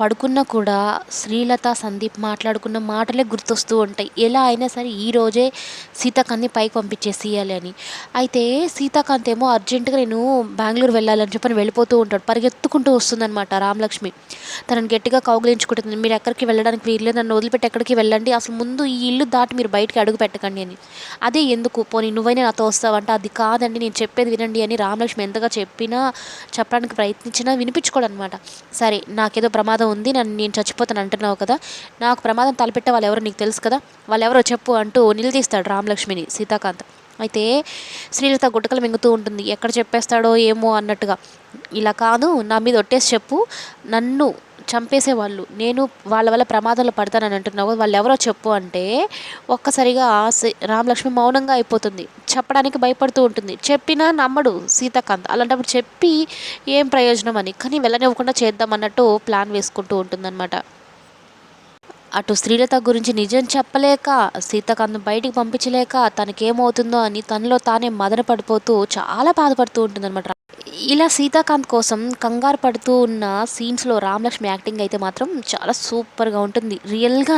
పడుకున్న పడుకున్నా కూడా శ్రీలత సందీప్ మాట్లాడుకున్న మాటలే గుర్తొస్తూ ఉంటాయి. ఎలా అయినా సరే ఈ రోజే సీతాకాంత్ని పైకి పంపించేసేయాలి అని. అయితే సీతాకాంత్ ఏమో అర్జెంటుగా నేను బెంగళూరు వెళ్ళాలని చెప్పని వెళ్ళిపోతూ ఉంటాడు. పరిగెత్తుకుంటూ వస్తుందన్నమాట రామలక్ష్మి. తనని గట్టిగా కౌగిలించుకుంటుంది. మీరు ఎక్కడికి వెళ్ళడానికి వీల్లేదు. నన్ను వదిలిపెట్టి ఎక్కడికి వెళ్ళండి. అసలు ముందు ఈ ఇల్లు దాటి మీరు బయటకి అడుగు పెట్టకండి అని. అదే ఎందుకు? పోనీ నువ్వైనా నాతో వస్తావంటే? అది కాదండి. నేను చెప్పేది వినండి అని రామలక్ష్మి ఎంతగా చెప్పినా చెప్పడానికి ప్రయత్నించినా వినిపించుకోడు అనమాట సరే నాకేదో ప్రమాదం ఉంది నన్ను నేను చచ్చిపోతాను అంటున్నావు కదా. నాకు ప్రమాదం తలపెట్టే వాళ్ళు ఎవరో నీకు తెలుసు కదా. వాళ్ళు ఎవరో చెప్పు అంటూ నిలదీస్తాడు రామలక్ష్మిని సీతాకాంత్. అయితే శ్రీలత గుట్టకలు మింగుతూ ఉంటుంది. ఎక్కడ చెప్పేస్తాడో ఏమో అన్నట్టుగా. ఇలా కాదు నా మీద ఒట్టేసి చెప్పు. నన్ను చంపేసేవాళ్ళు నేను వాళ్ళ వల్ల ప్రమాదంలో పడతానని అంటున్నావు వాళ్ళు ఎవరో చెప్పు అంటే ఒక్కసారిగా రామలక్ష్మి మౌనంగా అయిపోతుంది. చెప్పడానికి భయపడుతూ ఉంటుంది. చెప్పినా నమ్మడు సీతాకాంత్. అలాంటప్పుడు చెప్పి ఏం ప్రయోజనం అని. కానీ వెళ్ళనివ్వకుండా చేద్దాం అన్నట్టు ప్లాన్ వేసుకుంటూ ఉంటుందన్నమాట. అటు శ్రీలత గురించి నిజం చెప్పలేక సీతాకాంత్ బయటికి పంపించలేక తనకేమవుతుందో అని తనలో తానే మదన పడిపోతూ చాలా బాధపడుతూ ఉంటుందన్నమాట. ఇలా సీతాకాంత్ కోసం కంగారు పడుతూ ఉన్న సీన్స్లో రామలక్ష్మి యాక్టింగ్ అయితే మాత్రం చాలా సూపర్గా ఉంటుంది. రియల్గా